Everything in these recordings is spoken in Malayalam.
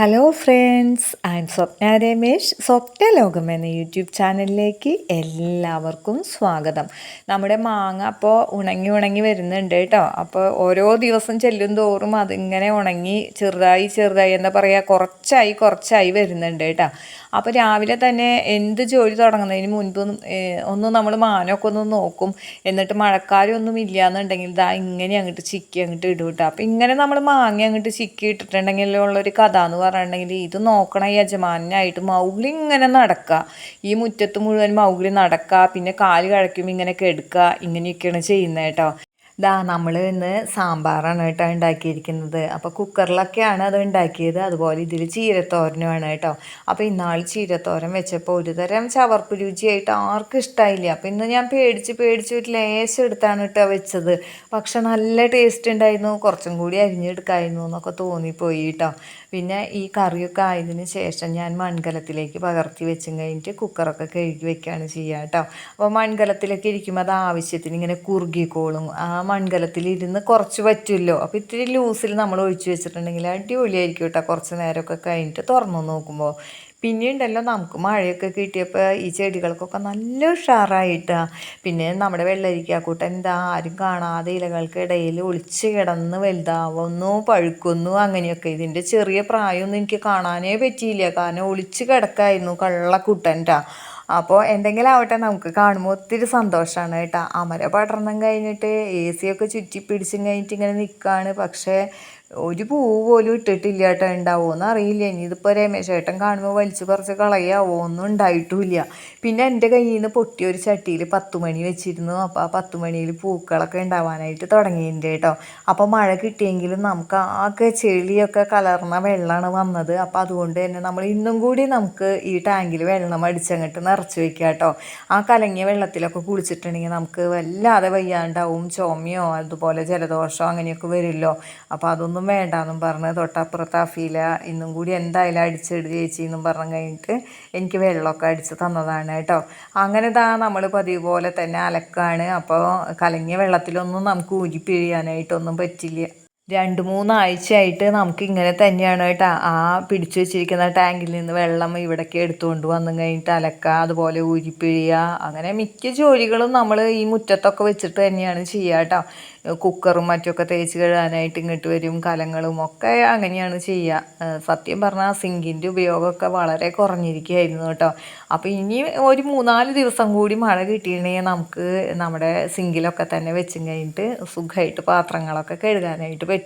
Hello friends I am Swapna Ramesh Swapna ലോകം എന്ന യൂട്യൂബ് ചാനലിലേക്ക് എല്ലാവർക്കും സ്വാഗതം. നമ്മുടെ മാങ്ങ അപ്പോൾ ഉണങ്ങി ഉണങ്ങി വരുന്നുണ്ട് കേട്ടോ. അപ്പോൾ ഓരോ ദിവസം ചെല്ലും തോറും അതിങ്ങനെ ഉണങ്ങി ചെറുതായി ചെറുതായി എന്താ പറയുക കുറച്ചായി കുറച്ചായി വരുന്നുണ്ട് കേട്ടോ. അപ്പോൾ രാവിലെ തന്നെ എന്ത് ജോലി തുടങ്ങുന്നതിന് മുൻപ് ഒന്ന് നമ്മൾ മാനമൊക്കെ ഒന്ന് നോക്കും. എന്നിട്ട് മഴക്കാലമൊന്നും ഇല്ലയെന്നുണ്ടെങ്കിൽ ഇതാ ഇങ്ങനെ അങ്ങോട്ട് ചിക്കി അങ്ങോട്ട് ഇടും കേട്ടോ. അപ്പോൾ ഇങ്ങനെ നമ്മൾ മാങ്ങ അങ്ങോട്ട് ചിക്കി ഇട്ടിട്ടുണ്ടെങ്കിലുള്ളൊരു കഥ എന്ന് പറഞ്ഞിട്ടുണ്ടെങ്കിൽ ഇത് നോക്കണ യജമാനായിട്ട് മൗഗ്ലി ഇങ്ങനെ നടക്കുക ഈ മുറ്റത്ത് മുഴുവൻ മൗഗ്ലി നടക്കുക പിന്നെ കാൽ കഴക്കുമ്പോൾ ഇങ്ങനെ കെടുക്കുക ഇങ്ങനെയൊക്കെയാണ് ചെയ്യുന്നത് കേട്ടോ. ദാ നമ്മൾ ഇന്ന് സാമ്പാറാണ് കേട്ടോ ഉണ്ടാക്കിയിരിക്കുന്നത്. അപ്പോൾ കുക്കറിലൊക്കെയാണ് അത് ഉണ്ടാക്കിയത്. അതുപോലെ ഇതിൽ ചീരത്തോരനുമാണ് കേട്ടോ. അപ്പോൾ ഇന്നാൾ ചീരത്തോരൻ വെച്ചപ്പോൾ ഒരു തരം ചവർപ്പ് രുചിയായിട്ട് ആർക്കും ഇഷ്ടമായില്ല അപ്പോൾ ഇന്ന് ഞാൻ പേടിച്ച് പേടിച്ച് ഒരു ലേശം എടുത്താണ് കേട്ടോ വെച്ചത്. പക്ഷെ നല്ല ടേസ്റ്റ് ഉണ്ടായിരുന്നു. കുറച്ചും കൂടി അരിഞ്ഞെടുക്കായിരുന്നു എന്നൊക്കെ തോന്നിപ്പോയി കേട്ടോ. പിന്നെ ഈ കറിയൊക്കെ ആയതിന് ശേഷം ഞാൻ മൺകലത്തിലേക്ക് പകർത്തി വെച്ചും കഴിഞ്ഞിട്ട് കുക്കറൊക്കെ കഴുകി വെക്കുകയാണ് ചെയ്യുക കേട്ടോ. അപ്പോൾ മൺകലത്തിലൊക്കെ ഇരിക്കുമ്പോൾ അത് ആവശ്യത്തിന് ഇങ്ങനെ കുറുകിക്കോളും ആ മൺകലത്തിൽ ഇരുന്ന് കുറച്ച് പറ്റുമല്ലോ. അപ്പോൾ ഇത്തിരി ലൂസിൽ നമ്മൾ ഒഴിച്ചു വെച്ചിട്ടുണ്ടെങ്കിൽ അടിപൊളിയായിരിക്കും കേട്ടോ. കുറച്ച് നേരമൊക്കെ കഴിഞ്ഞിട്ട് തുറന്നു നോക്കുമ്പോൾ പിന്നെയുണ്ടല്ലോ നമുക്ക് മഴയൊക്കെ കിട്ടിയപ്പോൾ ഈ ചെടികൾക്കൊക്കെ നല്ല ഉഷാറായിട്ടാണ് പിന്നെ നമ്മുടെ വെള്ളരിക്കാക്കൂട്ടൻ എന്താ ആരും കാണാതെ ഇലകൾക്കിടയിൽ ഒളിച്ച് കിടന്ന് വലുതാവുന്നു പഴുക്കുന്നു അങ്ങനെയൊക്കെ. ഇതിന്റെ ചെറിയ പ്രായമൊന്നും എനിക്ക് കാണാനേ പറ്റിയില്ല. കാരണം ഒളിച്ച് കിടക്കായിരുന്നു കള്ളക്കുട്ടന്റെ അപ്പോൾ എന്തെങ്കിലും ആവട്ടെ നമുക്ക് കാണുമ്പോൾ ഒത്തിരി സന്തോഷമാണ് കേട്ടോ. അമര പടർന്നും കഴിഞ്ഞിട്ട് എ സിയൊക്കെ ചുറ്റി പിടിച്ചും കഴിഞ്ഞിട്ട് ഇങ്ങനെ നിൽക്കുകയാണ് പക്ഷേ ഒരു പൂവ് പോലും ഇട്ടിട്ടില്ല കേട്ടോ ഉണ്ടാവുമെന്ന് അറിയില്ല. ഇനി ഇതിപ്പോൾ രമേശേട്ടൻ കാണുമ്പോൾ വലിച്ചു കുറച്ച് കളയാവോ? ഒന്നും ഉണ്ടായിട്ടുമില്ല പിന്നെ എന്റെ കയ്യിൽ നിന്ന് പൊട്ടിയ ഒരു ചട്ടിയിൽ പത്ത് മണി വെച്ചിരുന്നു. അപ്പോൾ ആ പത്ത് മണിയിൽ പൂക്കളൊക്കെ ഉണ്ടാവാനായിട്ട് തുടങ്ങിയിട്ടുണ്ട് കേട്ടോ. അപ്പോൾ മഴ കിട്ടിയെങ്കിലും നമുക്ക് ആകെ ചെളിയൊക്കെ കലർന്ന വെള്ളമാണ് വന്നത്. അപ്പോൾ അതുകൊണ്ട് തന്നെ നമ്മൾ ഇന്നും കൂടി നമുക്ക് ഈ ടാങ്കിൽ വെള്ളം അടിച്ചങ്ങോട്ട് നിറച്ച് വെക്കുക കേട്ടോ ആ കലങ്ങിയ വെള്ളത്തിലൊക്കെ കുളിച്ചിട്ടുണ്ടെങ്കിൽ നമുക്ക് വല്ലാതെ വയ്യാണ്ടാവും. ചുമയോ അതുപോലെ ജലദോഷമോ അങ്ങനെയൊക്കെ വരുമല്ലോ അപ്പോൾ അതൊന്നും ഒന്നും വേണ്ടാന്നും പറഞ്ഞ് തൊട്ടപ്പുറത്ത് അഫീല ഇന്നും കൂടി എന്തായാലും അടിച്ചിടുക ചേച്ചി എന്നും പറഞ്ഞു കഴിഞ്ഞിട്ട് എനിക്ക് വെള്ളമൊക്കെ അടിച്ച് തന്നതാണ് കേട്ടോ. അങ്ങനെ ഇതാ നമ്മൾ പതിവ് പോലെ തന്നെ അലക്കാണ്. അപ്പോൾ കലങ്ങിയ വെള്ളത്തിലൊന്നും നമുക്ക് ഊരി പിഴിയാനായിട്ടൊന്നും പറ്റില്ല. രണ്ട് മൂന്നാഴ്ചയായിട്ട് നമുക്ക് ഇങ്ങനെ തന്നെയാണ് കേട്ടോ. ആ പിടിച്ചു വെച്ചിരിക്കുന്ന ടാങ്കിൽ നിന്ന് വെള്ളം ഇവിടേക്ക് എടുത്തുകൊണ്ട് വന്നു കഴിഞ്ഞിട്ട് അലക്കുക അതുപോലെ ഊരിപ്പിഴിയുക അങ്ങനെ മിക്ക ജോലികളും നമ്മൾ ഈ മുറ്റത്തൊക്കെ വെച്ചിട്ട് തന്നെയാണ് ചെയ്യുക കേട്ടോ. കുക്കറും മറ്റൊക്കെ തേച്ച് കഴുകാനായിട്ട് ഇങ്ങോട്ട് വരും കലങ്ങളും ഒക്കെ അങ്ങനെയാണ് ചെയ്യുക. സത്യം പറഞ്ഞാൽ സിങ്കിന്റെ ഉപയോഗമൊക്കെ വളരെ കുറഞ്ഞിരിക്കുകയായിരുന്നു കേട്ടോ. അപ്പോൾ ഇനി ഒരു മൂന്നാൽ ദിവസം കൂടി മഴ കിട്ടിയിട്ടുണ്ടെങ്കിൽ നമുക്ക് നമ്മുടെ സിങ്കിലൊക്കെ തന്നെ വെച്ചും കഴിഞ്ഞിട്ട് സുഖമായിട്ട് പാത്രങ്ങളൊക്കെ കഴുകാനായിട്ട് പറ്റും.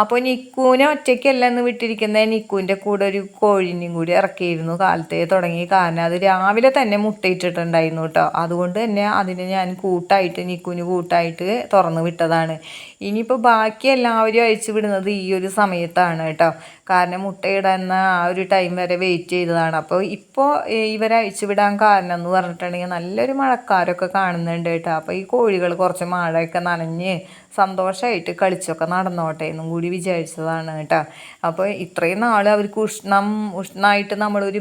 അപ്പോൾ നിക്കൂനെ ഒറ്റയ്ക്കല്ല എന്ന് വിട്ടിരിക്കുന്നത് നിക്കൂന്റെ കൂടെ ഒരു കോഴിനെയും കൂടി ഇറക്കിയിരുന്നു കാലത്തെ തുടങ്ങി കാരണം അത് രാവിലെ തന്നെ മുട്ടയിട്ടിട്ടുണ്ടായിരുന്നു കേട്ടോ. അതുകൊണ്ട് തന്നെ അതിനെ ഞാൻ കൂട്ടായിട്ട് നിക്കൂന് കൂട്ടായിട്ട് തുറന്ന് വിട്ടതാണ്. ഇനിയിപ്പോൾ ബാക്കി എല്ലാവരും അഴിച്ചു വിടുന്നത് ഈ ഒരു സമയത്താണ് കേട്ടോ. കാരണം മുട്ടയിടുന്ന ആ ഒരു ടൈം വരെ വെയിറ്റ് ചെയ്തതാണ്. അപ്പോൾ ഇപ്പോൾ ഇവരെ അഴിച്ചു വിടാൻ കാരണം എന്ന് പറഞ്ഞിട്ടുണ്ടെങ്കിൽ നല്ലൊരു മഴക്കാരൊക്കെ കാണുന്നുണ്ട് കേട്ടോ. അപ്പോൾ ഈ കോഴികൾ കുറച്ച് മഴയൊക്കെ നനഞ്ഞ് സന്തോഷമായിട്ട് കളിച്ചൊക്കെ നടന്നോട്ടെ എന്നും കൂടി വിചാരിച്ചതാണ് കേട്ടോ. അപ്പോൾ ഇത്രയും നാൾ അവർക്ക് ഉഷ്ണം ഉഷ്ണമായിട്ട് നമ്മളൊരു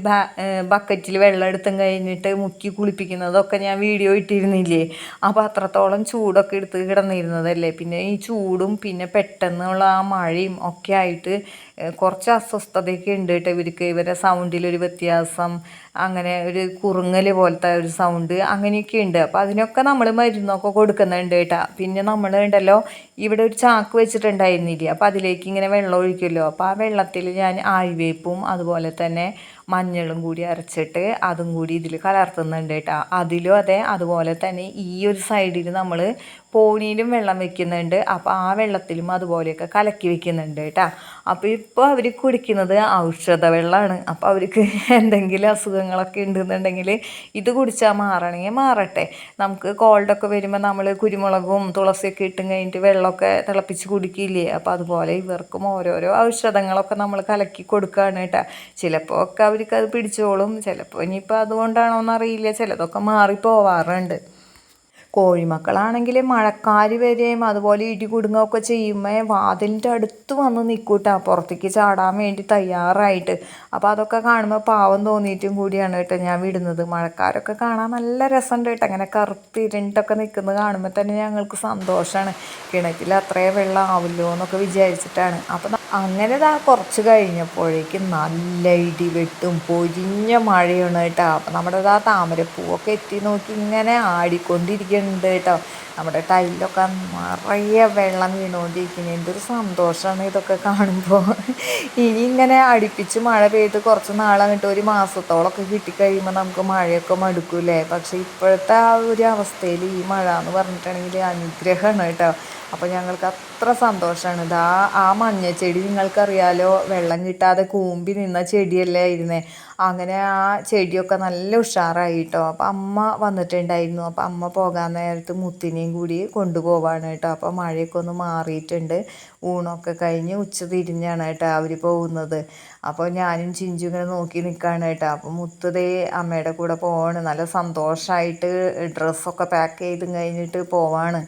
ബക്കറ്റിൽ വെള്ളം എടുത്തും കഴിഞ്ഞിട്ട് മുക്കി കുളിപ്പിക്കുന്നതൊക്കെ ഞാൻ വീഡിയോ ഇട്ടിരുന്നില്ലേ? അപ്പോൾ അത്രത്തോളം ചൂടൊക്കെ എടുത്ത് കിടന്നിരുന്നതല്ലേ? പിന്നെ ഈ ചൂടും പിന്നെ പെട്ടെന്നുള്ള ആ മഴയും ഒക്കെ ആയിട്ട് കുറച്ച് അസ്വസ്ഥതയൊക്കെ ഉണ്ട് കേട്ടോ ഇവർക്ക്. ഇവരുടെ സൗണ്ടിലൊരു വ്യത്യാസം അങ്ങനെ ഒരു കുറുങ്ങൽ പോലത്തെ ഒരു സൗണ്ട് അങ്ങനെയൊക്കെ ഉണ്ട്. അപ്പോൾ അതിനൊക്കെ നമ്മൾ മരുന്നൊക്കെ കൊടുക്കുന്നുണ്ട് കേട്ടോ. പിന്നെ നമ്മൾ ഉണ്ടല്ലോ ഇവിടെ ഒരു ചാക്ക് വെച്ചിട്ടുണ്ടായിരുന്നില്ല? അപ്പോൾ അതിലേക്ക് ഇങ്ങനെ വെള്ളം ഒഴിക്കുമല്ലോ. അപ്പോൾ ആ വെള്ളത്തിൽ ഞാൻ ആഴ്വേപ്പും അതുപോലെ തന്നെ മഞ്ഞളും കൂടി അരച്ചിട്ട് അതും കൂടി ഇതിൽ കലർത്തുന്നുണ്ട് കേട്ടോ. അതിലും അതെ അതുപോലെ തന്നെ ഈ ഒരു സൈഡിൽ നമ്മൾ പോണിയിലും വെള്ളം വെക്കുന്നുണ്ട്. അപ്പോൾ ആ വെള്ളത്തിലും അതുപോലെയൊക്കെ കലക്കി വെക്കുന്നുണ്ട് കേട്ടോ. അപ്പോൾ ഇപ്പോൾ അവർ കുടിക്കുന്നത് ഔഷധ വെള്ളമാണ് അപ്പോൾ അവർക്ക് എന്തെങ്കിലും അസുഖങ്ങളൊക്കെ ഉണ്ടെന്നുണ്ടെങ്കിൽ ഇത് കുടിച്ചാൽ മാറണമെങ്കിൽ മാറട്ടെ. നമുക്ക് കോൾഡൊക്കെ വരുമ്പോൾ നമ്മൾ കുരുമുളകും തുളസിയൊക്കെ ഇട്ടും കഴിഞ്ഞിട്ട് വെള്ളമൊക്കെ തിളപ്പിച്ച് കുടിക്കില്ലേ? അപ്പോൾ അതുപോലെ ഇവർക്കും ഓരോരോ ഔഷധങ്ങളൊക്കെ നമ്മൾ കലക്കി കൊടുക്കുകയാണ് കേട്ടോ. ചിലപ്പോൾ ഒക്കെ അവർക്ക് അത് പിടിച്ചോളും. ചിലപ്പോൾ ഇനിയിപ്പോൾ അതുകൊണ്ടാണോ എന്നറിയില്ല ചിലതൊക്കെ മാറിപ്പോവാറുണ്ട്. കോഴിമക്കളാണെങ്കിൽ മഴക്കാരി വരെയും അതുപോലെ ഇടി കുടുങ്ങുകയൊക്കെ ചെയ്യുമ്പോൾ വാതിലിന്റെ അടുത്ത് വന്ന് നിൽക്കൂട്ടാ പുറത്തേക്ക് ചാടാൻ വേണ്ടി തയ്യാറായിട്ട്. അപ്പോൾ അതൊക്കെ കാണുമ്പോൾ പാവം തോന്നിയിട്ടും കൂടിയാണ് കേട്ടോ ഞാൻ വിടുന്നത്. മഴക്കാരൊക്കെ കാണാൻ നല്ല രസമുണ്ട് കേട്ടോ. അങ്ങനെ കറുത്ത് ഇരുണ്ടൊക്കെ നിൽക്കുന്നത് കാണുമ്പോൾ തന്നെ ഞങ്ങൾക്ക് സന്തോഷമാണ് കിണറ്റിൽ അത്രയും വെള്ളം ആവില്ലോ എന്നൊക്കെ വിചാരിച്ചിട്ടാണ്. അപ്പോൾ അങ്ങനെ ഇതാ കുറച്ച് കഴിഞ്ഞപ്പോഴേക്കും നല്ല ഇടിവെട്ടും പൊരിഞ്ഞ മഴയാണ് കേട്ടോ. അപ്പം നമ്മുടെ ഇതാ താമരപ്പൂവൊക്കെ എത്തി നോക്കി ഇങ്ങനെ ആടിക്കൊണ്ടിരിക്കുന്നുണ്ട് കേട്ടോ. നമ്മുടെ ടൈലിലൊക്കെ നിറയെ വെള്ളം വീണുകൊണ്ടിരിക്കുന്നത് എന്തൊരു സന്തോഷമാണ് ഇതൊക്കെ കാണുമ്പോൾ ഇനി ഇങ്ങനെ അടുപ്പിച്ച് മഴ പെയ്ത് കുറച്ച് നാളായിട്ട് ഒരു മാസത്തോളമൊക്കെ കിട്ടിക്കഴിയുമ്പോൾ നമുക്ക് മഴയൊക്കെ മടുക്കൂലേ പക്ഷേ ഇപ്പോഴത്തെ ആ ഒരു അവസ്ഥയിൽ ഈ മഴ എന്ന് പറഞ്ഞിട്ടുണ്ടെങ്കിൽ അനുഗ്രഹമാണ് കേട്ടോ. അപ്പോൾ ഞങ്ങൾക്ക് അത്ര സന്തോഷമാണ് ഇതാ ആ മഞ്ഞച്ചെടി നിങ്ങൾക്കറിയാലോ വെള്ളം കിട്ടാതെ കൂമ്പി നിന്ന ചെടിയല്ലേ ഇരുന്നേ അങ്ങനെ ആ ചെടിയൊക്കെ നല്ല ഉഷാറായി കേട്ടോ. അപ്പോൾ അമ്മ വന്നിട്ടുണ്ടായിരുന്നു. അപ്പോൾ അമ്മ പോകാൻ നേരത്ത് മുത്തിനെയും കൂടി കൊണ്ടുപോവാണ് കേട്ടോ. അപ്പോൾ മഴയൊക്കെ ഒന്ന് മാറിയിട്ടുണ്ട്. ഊണൊക്കെ കഴിഞ്ഞ് ഉച്ച തിരിഞ്ഞാണ് കേട്ടോ അവർ പോകുന്നത്. അപ്പോൾ ഞാനും ചിഞ്ചു ഇങ്ങനെ നോക്കി നിൽക്കുകയാണ് കേട്ടോ. അപ്പോൾ മുത്തതേ അമ്മയുടെ കൂടെ പോവാണ്. നല്ല സന്തോഷമായിട്ട് ഡ്രസ്സൊക്കെ പാക്ക് ചെയ്തും കഴിഞ്ഞിട്ട് പോവാണ്.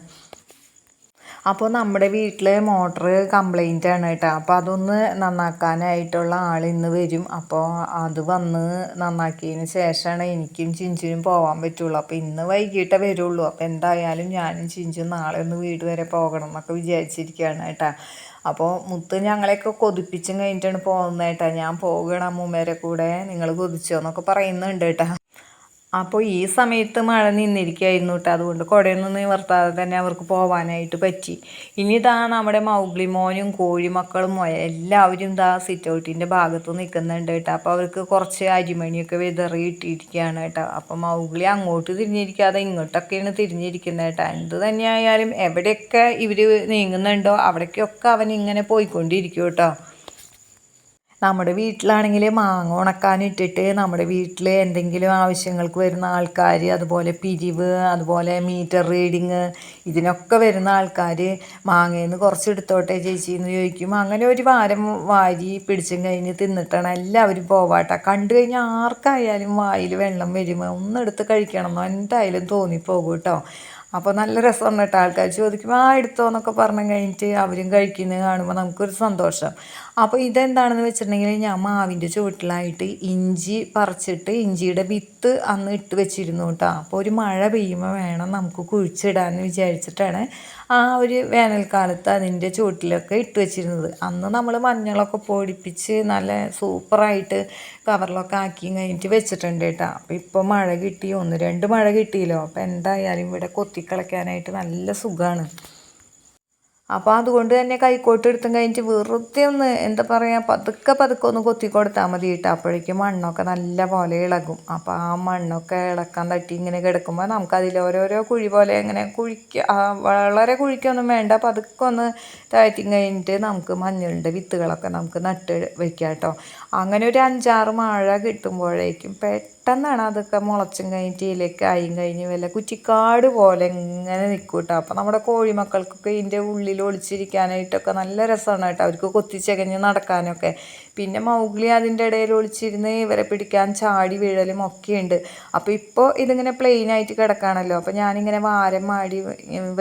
അപ്പോൾ നമ്മുടെ വീട്ടിലെ മോട്ടർ കംപ്ലൈന്റ് ആണ് കേട്ടോ. അപ്പോൾ അതൊന്ന് നന്നാക്കാനായിട്ടുള്ള ആൾ ഇന്ന് വരും. അപ്പോൾ അത് വന്ന് നന്നാക്കിയതിന് ശേഷമാണ് എനിക്കും ചിഞ്ചിനും പോകാൻ പറ്റുള്ളൂ. അപ്പോൾ ഇന്ന് വൈകിട്ടേ വരുള്ളൂ. അപ്പോൾ എന്തായാലും ഞാനും ചിഞ്ചും നാളെ ഒന്ന് വീട് വരെ പോകണം എന്നൊക്കെ വിചാരിച്ചിരിക്കുകയാണ് കേട്ടോ. അപ്പോൾ മുത്ത് ഞങ്ങളെയൊക്കെ കൊതിപ്പിച്ചും കഴിഞ്ഞിട്ടാണ് പോകുന്നത് കേട്ടോ. ഞാൻ പോകണം അമ്മൂമ്മേരെ കൂടെ. നിങ്ങൾ കൊതിച്ചോ എന്നൊക്കെ പറയുന്നുണ്ട് കേട്ടോ. അപ്പോൾ ഈ സമയത്ത് മഴ നിന്നിരിക്കുകയായിരുന്നു കേട്ടോ അതുകൊണ്ട് കുടയൊന്നും നിവർത്താതെ തന്നെ അവർക്ക് പോകാനായിട്ട് പറ്റി. ഇനി ഇതാ നമ്മുടെ മൗഗ്ലി മോനും കോഴിമക്കളും എല്ലാവരും ഇതാ സിറ്റ് ഔട്ടിന്റെ ഭാഗത്ത് നിൽക്കുന്നുണ്ട് കേട്ടോ അപ്പോൾ അവർക്ക് കുറച്ച് അരിമണിയൊക്കെ വിതറി ഇട്ടിരിക്കുകയാണ് കേട്ടോ അപ്പോൾ മൗഗ്ലി അങ്ങോട്ട് തിരിഞ്ഞിരിക്കാതെ ഇങ്ങോട്ടൊക്കെയാണ് തിരിഞ്ഞിരിക്കുന്നത് കേട്ടോ എന്ത് തന്നെയായാലും എവിടെയൊക്കെ ഇവർ നീങ്ങുന്നുണ്ടോ അവിടേക്കൊക്കെ അവൻ ഇങ്ങനെ പോയിക്കൊണ്ടിരിക്കും കേട്ടോ നമ്മുടെ വീട്ടിലാണെങ്കിൽ മാങ്ങ ഉണക്കാനിട്ടിട്ട് നമ്മുടെ വീട്ടിൽ എന്തെങ്കിലും ആവശ്യങ്ങൾക്ക് വരുന്ന ആൾക്കാർ അതുപോലെ പിരിവ് അതുപോലെ മീറ്റർ റീഡിങ് ഇതിനൊക്കെ വരുന്ന ആൾക്കാർ മാങ്ങയിൽ നിന്ന് കുറച്ച് എടുത്തോട്ടെ ചേച്ചി എന്ന് ചോദിക്കും. അങ്ങനെ ഒരു വാരം വാരി പിടിച്ചും കഴിഞ്ഞ് തിന്നിട്ടാണ് എല്ലാവരും പോവാട്ടെ. കണ്ടു കഴിഞ്ഞാൽ ആർക്കായാലും വായിൽ വെള്ളം വരുമ്പോൾ ഒന്നെടുത്ത് കഴിക്കണം എന്ന് എന്തായാലും തോന്നിപ്പോകും കേട്ടോ അപ്പോൾ നല്ല രസമാണ് കേട്ടോ. ആൾക്കാർ ചോദിക്കും ആ എടുത്തോ എന്നൊക്കെ പറഞ്ഞു കഴിഞ്ഞിട്ട് അവരും കഴിക്കുന്നത് കാണുമ്പോൾ നമുക്കൊരു സന്തോഷം. അപ്പോൾ ഇതെന്താണെന്ന് വെച്ചിട്ടുണ്ടെങ്കിൽ ഞാൻ മാവിന്റെ ചുവട്ടിലായിട്ട് ഇഞ്ചി പറിച്ചിട്ട് ഇഞ്ചിയുടെ വിത്ത് അന്ന് ഇട്ട് വെച്ചിരുന്നു കേട്ടോ. അപ്പോൾ ഒരു മഴ പെയ്യുമ്പോൾ വേണം നമുക്ക് കുഴിച്ചിടാമെന്ന് വിചാരിച്ചിട്ടാണ് ആ ഒരു വേനൽക്കാലത്ത് അതിന്റെ ചുവട്ടിലൊക്കെ ഇട്ട് വെച്ചിരുന്നത്. അന്ന് നമ്മൾ മഞ്ഞളൊക്കെ പൊടിപ്പിച്ച് നല്ല സൂപ്പറായിട്ട് കവറിലൊക്കെ ആക്കി കഴിഞ്ഞിട്ട് വെച്ചിട്ടുണ്ട് കേട്ടോ. അപ്പോൾ ഇപ്പോൾ മഴ കിട്ടി ഒന്ന് രണ്ട് മഴ കിട്ടിയല്ലോ. അപ്പോൾ എന്തായാലും ഇവിടെ കൊത്തിക്കളയ്ക്കാനായിട്ട് നല്ല സുഖമാണ് അപ്പോൾ അതുകൊണ്ട് തന്നെ കൈക്കോട്ട് എടുത്തും കഴിഞ്ഞിട്ട് വെറുതെ ഒന്ന് എന്താ പറയുക പതുക്കെ പതുക്കെ ഒന്ന് കൊത്തി കൊടുത്താൽ മതി കേട്ടോ അപ്പോഴേക്കും മണ്ണൊക്കെ നല്ല പോലെ ഇളകും. അപ്പോൾ ആ മണ്ണൊക്കെ ഇളക്കാൻ തട്ടി ഇങ്ങനെ കിടക്കുമ്പോൾ നമുക്കതിൽ ഓരോരോ കുഴി പോലെ ഇങ്ങനെ കുഴിക്ക വളരെ കുഴിക്കൊന്നും വേണ്ട. പതുക്കെ ഒന്ന് താഴ്ത്തി കഴിഞ്ഞിട്ട് നമുക്ക് മഞ്ഞളിന്റെ വിത്തുകളൊക്കെ നമുക്ക് നട്ട് വെക്കാം കേട്ടോ അങ്ങനെ ഒരു അഞ്ചാറ് മഴ കിട്ടുമ്പോഴേക്കും പെട്ടെന്നാണ് അതൊക്കെ മുളച്ചും കഴിഞ്ഞിട്ട് ഇതിലേക്ക് ആയും കഴിഞ്ഞ് വല്ല കുറ്റിക്കാട് പോലെ ഇങ്ങനെ നിൽക്കും കേട്ടോ അപ്പോൾ നമ്മുടെ കോഴിമക്കൾക്കൊക്കെ ഇതിന്റെ ഉള്ളിൽ ഒളിച്ചിരിക്കാനായിട്ടൊക്കെ നല്ല രസമാണ് കേട്ടോ. അവർക്ക് കൊത്തിച്ചകഞ്ഞ് നടക്കാനൊക്കെ. പിന്നെ മൗഗ്ലി അതിന്റെ ഇടയിൽ ഒളിച്ചിരുന്ന് ഇവരെ പിടിക്കാൻ ചാടി വീഴലും ഒക്കെയുണ്ട്. അപ്പോൾ ഇപ്പോൾ ഇതിങ്ങനെ പ്ലെയിൻ ആയിട്ട് കിടക്കുകയാണല്ലോ അപ്പോൾ ഞാനിങ്ങനെ വാരം മാടി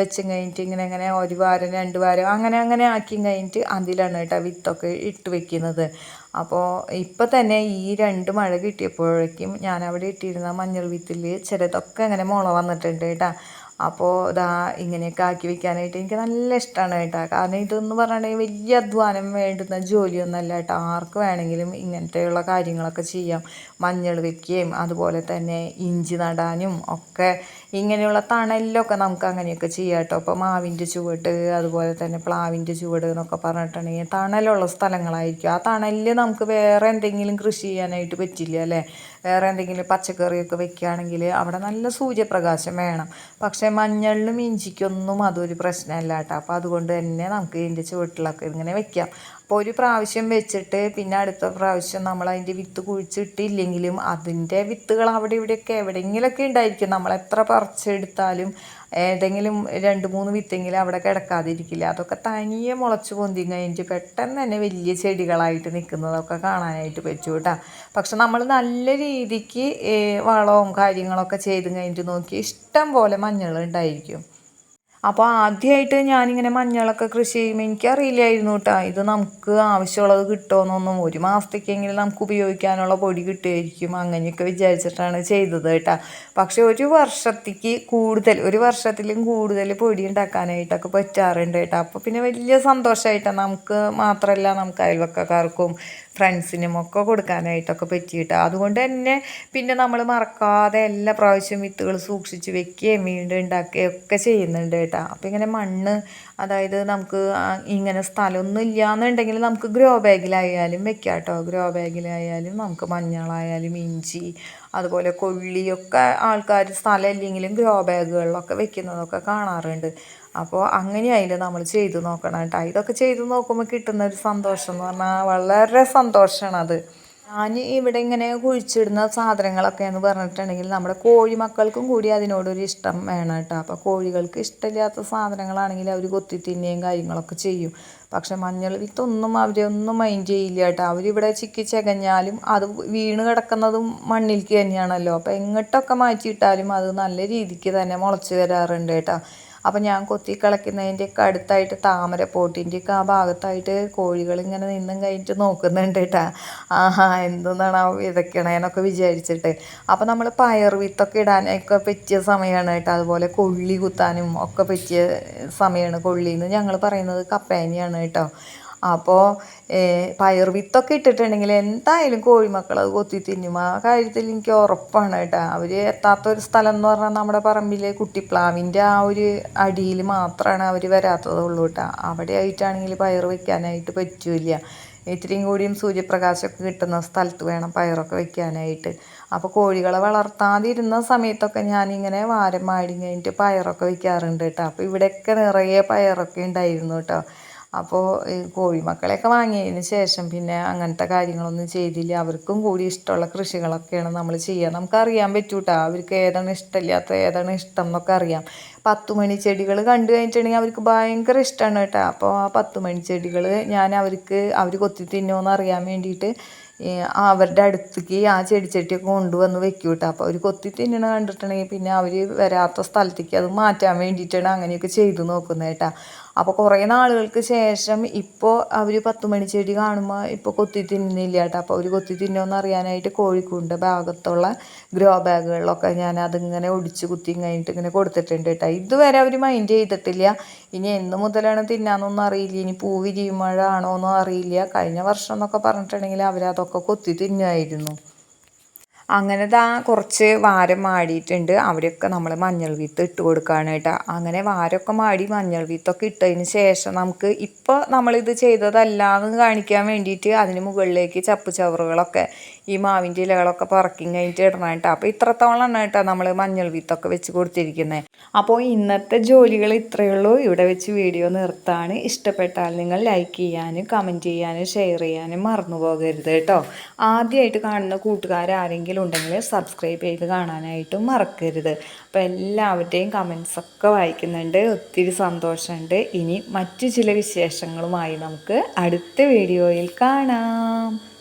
വെച്ചും കഴിഞ്ഞിട്ട് ഇങ്ങനെ ഇങ്ങനെ ഒരു വാരം രണ്ട് വാരം അങ്ങനെ അങ്ങനെ ആക്കി കഴിഞ്ഞിട്ട് അതിലാണ് കേട്ടോ വിത്തൊക്കെ ഇട്ട് വെക്കുന്നത്. അപ്പോൾ ഇപ്പം തന്നെ ഈ രണ്ട് മഴ കിട്ടിയപ്പോഴേക്കും ഞാൻ അവിടെ ഇട്ടിരുന്ന മഞ്ഞൾ വിത്തിൽ ചിലതൊക്കെ അങ്ങനെ മുള വന്നിട്ടുണ്ട് കേട്ടോ അപ്പോൾ ഇതാ ഇങ്ങനെയൊക്കെ ആക്കി വെക്കാനായിട്ട് എനിക്ക് നല്ല ഇഷ്ടമാണ് കേട്ടോ കാരണം ഇതെന്ന് പറഞ്ഞിട്ടുണ്ടെങ്കിൽ വലിയ അധ്വാനം വേണ്ടുന്ന ജോലിയൊന്നുമല്ല കേട്ടോ ആർക്ക് വേണമെങ്കിലും ഇങ്ങനത്തെയുള്ള കാര്യങ്ങളൊക്കെ ചെയ്യാം. മഞ്ഞൾ വെക്കുകയും അതുപോലെ തന്നെ ഇഞ്ചി നടാനും ഒക്കെ ഇങ്ങനെയുള്ള തണലിലൊക്കെ നമുക്ക് അങ്ങനെയൊക്കെ ചെയ്യാം കേട്ടോ. ഇപ്പോൾ മാവിന്റെ ചുവട് അതുപോലെ തന്നെ പ്ലാവിന്റെ ചുവട് എന്നൊക്കെ പറഞ്ഞിട്ടുണ്ടെങ്കിൽ തണലുള്ള സ്ഥലങ്ങളായിരിക്കും. ആ തണലിൽ നമുക്ക് വേറെ എന്തെങ്കിലും കൃഷി ചെയ്യാനായിട്ട് പറ്റില്ല അല്ലേ? വേറെ എന്തെങ്കിലും പച്ചക്കറിയൊക്കെ വെക്കുകയാണെങ്കിൽ അവിടെ നല്ല സൂര്യപ്രകാശം വേണം. പക്ഷേ മഞ്ഞളിനും ഇഞ്ചിക്കൊന്നും അതൊരു പ്രശ്നമല്ല കേട്ടോ. അപ്പോൾ അതുകൊണ്ട് തന്നെ നമുക്ക് ഇതിന്റെ ചുവട്ടിലൊക്കെ ഇങ്ങനെ വെക്കാം. അപ്പോൾ ഒരു പ്രാവശ്യം വെച്ചിട്ട് പിന്നെ അടുത്ത പ്രാവശ്യം നമ്മൾ അതിന്റെ വിത്ത് കുഴിച്ചിട്ടില്ലെങ്കിലും അതിന്റെ വിത്തുകൾ അവിടെ ഇവിടെയൊക്കെ എവിടെയെങ്കിലുമൊക്കെ ഉണ്ടായിരിക്കും. നമ്മൾ എത്ര പറിച്ചെടുത്താലും ഏതെങ്കിലും രണ്ട് മൂന്ന് വിത്തെങ്കിലും അവിടെ കിടക്കാതിരിക്കില്ല. അതൊക്കെ തനിയെ മുളച്ച് പൊന്തി കഴിഞ്ഞിട്ട് പെട്ടെന്ന് തന്നെ വലിയ ചെടികളായിട്ട് നിൽക്കുന്നതൊക്കെ കാണാനായിട്ട് പറ്റും കേട്ടോ. പക്ഷെ നമ്മൾ നല്ല രീതിക്ക് വളവും കാര്യങ്ങളൊക്കെ ചെയ്ത് കഴിഞ്ഞിട്ട് നോക്കി ഇഷ്ടം പോലെ മഞ്ഞൾ ഉണ്ടായിരിക്കും. അപ്പോൾ ആദ്യമായിട്ട് ഞാനിങ്ങനെ മഞ്ഞളൊക്കെ കൃഷി ചെയ്യുമ്പോൾ എനിക്കറിയില്ലായിരുന്നു കേട്ടോ ഇത് നമുക്ക് ആവശ്യമുള്ളത് കിട്ടുമെന്നൊന്നും ഒരു മാസത്തേക്കെങ്കിലും നമുക്ക് ഉപയോഗിക്കാനുള്ള പൊടി കിട്ടുമായിരിക്കും. അങ്ങനെയൊക്കെ വിചാരിച്ചിട്ടാണ് ചെയ്തത് കേട്ടോ പക്ഷേ ഒരു വർഷത്തേക്ക് കൂടുതൽ ഒരു വർഷത്തിലും കൂടുതൽ പൊടി ഉണ്ടാക്കാനായിട്ടൊക്കെ പറ്റാറുണ്ട് കേട്ടോ അപ്പോൾ പിന്നെ വലിയ സന്തോഷമായിട്ടാണ് നമുക്ക് മാത്രമല്ല നമുക്ക് അയൽവക്കക്കാർക്കും ഫ്രണ്ട്സിനും ഒക്കെ കൊടുക്കാനായിട്ടൊക്കെ പറ്റിയിട്ട്. അതുകൊണ്ട് തന്നെ പിന്നെ നമ്മൾ മറക്കാതെ എല്ലാ പ്രാവശ്യവും വിത്തുകൾ സൂക്ഷിച്ച് വെക്കുകയും വീണ്ടും ഉണ്ടാക്കുകയും ഒക്കെ ചെയ്യുന്നുണ്ട് കേട്ടോ. അപ്പോൾ ഇങ്ങനെ മണ്ണ് അതായത് നമുക്ക് ഇങ്ങനെ സ്ഥലമൊന്നും ഇല്ലയെന്നുണ്ടെങ്കിൽ നമുക്ക് ഗ്രോ ബാഗിലായാലും വെക്കാം കേട്ടോ. ഗ്രോ ബാഗിലായാലും നമുക്ക് മഞ്ഞളായാലും ഇഞ്ചി അതുപോലെ കൊള്ളിയൊക്കെ ആൾക്കാർ സ്ഥലം ഇല്ലെങ്കിലും ഗ്രോ ബാഗുകളിലൊക്കെ വെക്കുന്നതൊക്കെ കാണാറുണ്ട്. അപ്പോൾ അങ്ങനെയായില്ല നമ്മൾ ചെയ്ത് നോക്കണം കേട്ടോ. ഇതൊക്കെ ചെയ്ത് നോക്കുമ്പോൾ കിട്ടുന്ന ഒരു സന്തോഷം എന്ന് പറഞ്ഞാൽ വളരെ സന്തോഷമാണ് അത്. ഞാൻ ഇവിടെ ഇങ്ങനെ കുഴിച്ചിടുന്ന സാധനങ്ങളൊക്കെ എന്ന് പറഞ്ഞിട്ടുണ്ടെങ്കിൽ നമ്മുടെ കോഴി മക്കൾക്കും കൂടി അതിനോടൊരു ഇഷ്ടം വേണം കേട്ടോ. അപ്പോൾ കോഴികൾക്ക് ഇഷ്ടമില്ലാത്ത സാധനങ്ങളാണെങ്കിൽ അവർ കൊത്തി തിന്നുകയും കാര്യങ്ങളൊക്കെ ചെയ്യും. പക്ഷെ മഞ്ഞൾ വിത്തൊന്നും അവരൊന്നും മൈൻഡ് ചെയ്യില്ല കേട്ടോ. അവരിവിടെ ചിക്കി ചകഞ്ഞാലും അത് വീണ് കിടക്കുന്നതും മണ്ണിലേക്ക് തന്നെയാണല്ലോ. അപ്പോൾ എങ്ങോട്ടൊക്കെ മാറ്റിയിട്ടാലും അത് നല്ല രീതിക്ക് തന്നെ മുളച്ച് വരാറുണ്ട് കേട്ടോ. അപ്പം ഞാൻ കൊത്തി അടുത്തായിട്ട് താമര പോട്ടിന്റെയൊക്കെ ആ ഭാഗത്തായിട്ട് കോഴികൾ ഇങ്ങനെ നിന്നും കഴിഞ്ഞിട്ട് നോക്കുന്നുണ്ട് കേട്ടാ. ആഹാ എന്തെന്നാണ് ആ വിതയ്ക്കണേന്നൊക്കെ വിചാരിച്ചിട്ട്. അപ്പം നമ്മൾ പയർ വിത്തൊക്കെ ഇടാനൊക്കെ പറ്റിയ സമയമാണ് കേട്ടോ. അതുപോലെ കൊള്ളി കുത്താനും ഒക്കെ പറ്റിയ സമയമാണ് കൊള്ളിന്ന് ഞങ്ങൾ പറയുന്നത് കപ്പേനിയാണ് കേട്ടോ. അപ്പോൾ പയർ വിത്തൊക്കെ ഇട്ടിട്ടുണ്ടെങ്കിൽ എന്തായാലും കോഴിമക്കൾ അത് കൊത്തി തിന്നും. ആ കാര്യത്തിൽ എനിക്ക് ഉറപ്പാണ് കേട്ടോ. അവർ എത്താത്തൊരു സ്ഥലം എന്ന് പറഞ്ഞാൽ നമ്മുടെ പറമ്പിലെ കുട്ടിപ്ലാവിന്റെ ആ ഒരു അടിയിൽ മാത്രമാണ് അവർ വരാത്തതുള്ളൂ കേട്ടോ. അവിടെ ആയിട്ടാണെങ്കിൽ പയർ വയ്ക്കാനായിട്ട് പറ്റില്ല. ഇത്തിരിയും കൂടിയും സൂര്യപ്രകാശമൊക്കെ കിട്ടുന്ന സ്ഥലത്ത് വേണം പയറൊക്കെ വെക്കാനായിട്ട്. അപ്പോൾ കോഴികളെ വളർത്താതിരുന്ന സമയത്തൊക്കെ ഞാനിങ്ങനെ വാരം മാടി കഴിഞ്ഞിട്ട് പയറൊക്കെ വെക്കാറുണ്ട് കേട്ടോ. അപ്പോൾ ഇവിടെയൊക്കെ നിറയെ പയറൊക്കെ ഉണ്ടായിരുന്നു കേട്ടോ. അപ്പോൾ ഈ കോഴിമക്കളെയൊക്കെ വാങ്ങിയതിന് ശേഷം പിന്നെ അങ്ങനത്തെ കാര്യങ്ങളൊന്നും ചെയ്തില്ല. അവർക്കും കൂടി ഇഷ്ടമുള്ള കൃഷികളൊക്കെയാണ് നമ്മൾ ചെയ്യുക. നമുക്കറിയാൻ പറ്റൂട്ടോ. അവർക്ക് ഏതാണ് ഇഷ്ടമില്ലാത്ത ഏതാണ് ഇഷ്ടം എന്നൊക്കെ അറിയാം. പത്ത് മണി ചെടികൾ കണ്ടു കഴിഞ്ഞിട്ടുണ്ടെങ്കിൽ അവർക്ക് ഭയങ്കര ഇഷ്ടമാണ് കേട്ടോ. അപ്പോൾ ആ പത്ത് മണി ചെടികൾ ഞാൻ അവർക്ക് അവർ കൊത്തി തിന്നുമെന്ന് അറിയാൻ വേണ്ടിയിട്ട് അവരുടെ അടുത്തേക്ക് ആ ചെടിച്ചട്ടിയൊക്കെ കൊണ്ടുവന്ന് വെക്കും കേട്ടോ. അപ്പോൾ അവർ കൊത്തി തിന്നണ കണ്ടിട്ടുണ്ടെങ്കിൽ പിന്നെ അവർ വരാത്ത സ്ഥലത്തേക്ക് അത് മാറ്റാൻ വേണ്ടിയിട്ടാണ് അങ്ങനെയൊക്കെ ചെയ്തു നോക്കുന്നത് കേട്ടോ. അപ്പോൾ കുറേ നാളുകൾക്ക് ശേഷം ഇപ്പോൾ അവർ പത്ത് മണി ചെടി കാണുമ്പോൾ ഇപ്പോൾ കൊത്തി തിന്നുന്നില്ല കേട്ടോ. അപ്പോൾ അവർ കൊത്തി തിന്നുമെന്ന് അറിയാനായിട്ട് കോഴിക്കൂടിന്റെ ഭാഗത്തുള്ള ഗ്രോ ബാഗുകളിലൊക്കെ ഞാൻ അതിങ്ങനെ ഒടിച്ച് കുത്തി കഴിഞ്ഞിട്ട് ഇങ്ങനെ കൊടുത്തിട്ടുണ്ട് കേട്ടോ. ഇതുവരെ അവർ മൈൻഡ് ചെയ്തിട്ടില്ല. ഇനി എന്ന് മുതലാണ് തിന്നാന്നൊന്നും അറിയില്ല. ഇനി പൂ വിരിയുമ്പോഴാണോ എന്നും അറിയില്ല. കഴിഞ്ഞ വർഷം എന്നൊക്കെ പറഞ്ഞിട്ടുണ്ടെങ്കിൽ അവരതൊക്കെ കൊത്തി തിന്നുമായിരുന്നു അങ്ങനെ ദാ കുറച്ച് വാരം മാടിയിട്ടുണ്ട്. അവരൊക്കെ നമ്മൾ മഞ്ഞൾ വിത്ത് ഇട്ട് കൊടുക്കുകയാണ് കേട്ടോ. അങ്ങനെ വാരമൊക്കെ മാടി മഞ്ഞൾ വിത്തൊക്കെ ഇട്ടതിന് ശേഷം നമുക്ക് ഇപ്പോൾ നമ്മളിത് ചെയ്തതല്ലാന്ന് കാണിക്കാൻ വേണ്ടിയിട്ട് അതിന് മുകളിലേക്ക് ചപ്പ് ചവറുകളൊക്കെ ഈ മാവിന്റെ ഇലകളൊക്കെ പറക്കി കഴിഞ്ഞിട്ട് ഇടണം കേട്ടോ അപ്പോൾ ഇത്രത്തോളം കേട്ടോ നമ്മൾ മഞ്ഞൾ വിത്തൊക്കെ വെച്ച് കൊടുത്തിരിക്കുന്നത് അപ്പോൾ ഇന്നത്തെ ജോലികൾ ഇത്രയേ ഉള്ളൂ. ഇവിടെ വെച്ച് വീഡിയോ നിർത്താണ്. ഇഷ്ടപ്പെട്ടാൽ നിങ്ങൾ ലൈക്ക് ചെയ്യാനും കമന്റ് ചെയ്യാനും ഷെയർ ചെയ്യാനും മറന്നു പോകരുത് കേട്ടോ. ആദ്യമായിട്ട് കാണുന്ന കൂട്ടുകാരാരെങ്കിലും ഉണ്ടെങ്കിൽ സബ്സ്ക്രൈബ് ചെയ്ത് കാണാനായിട്ടും മറക്കരുത്. അപ്പോൾ എല്ലാവരുടെയും കമൻസൊക്കെ വായിക്കുന്നുണ്ട്. ഒത്തിരി സന്തോഷമുണ്ട്. ഇനി മറ്റു ചില വിശേഷങ്ങളുമായി നമുക്ക് അടുത്ത വീഡിയോയിൽ കാണാം.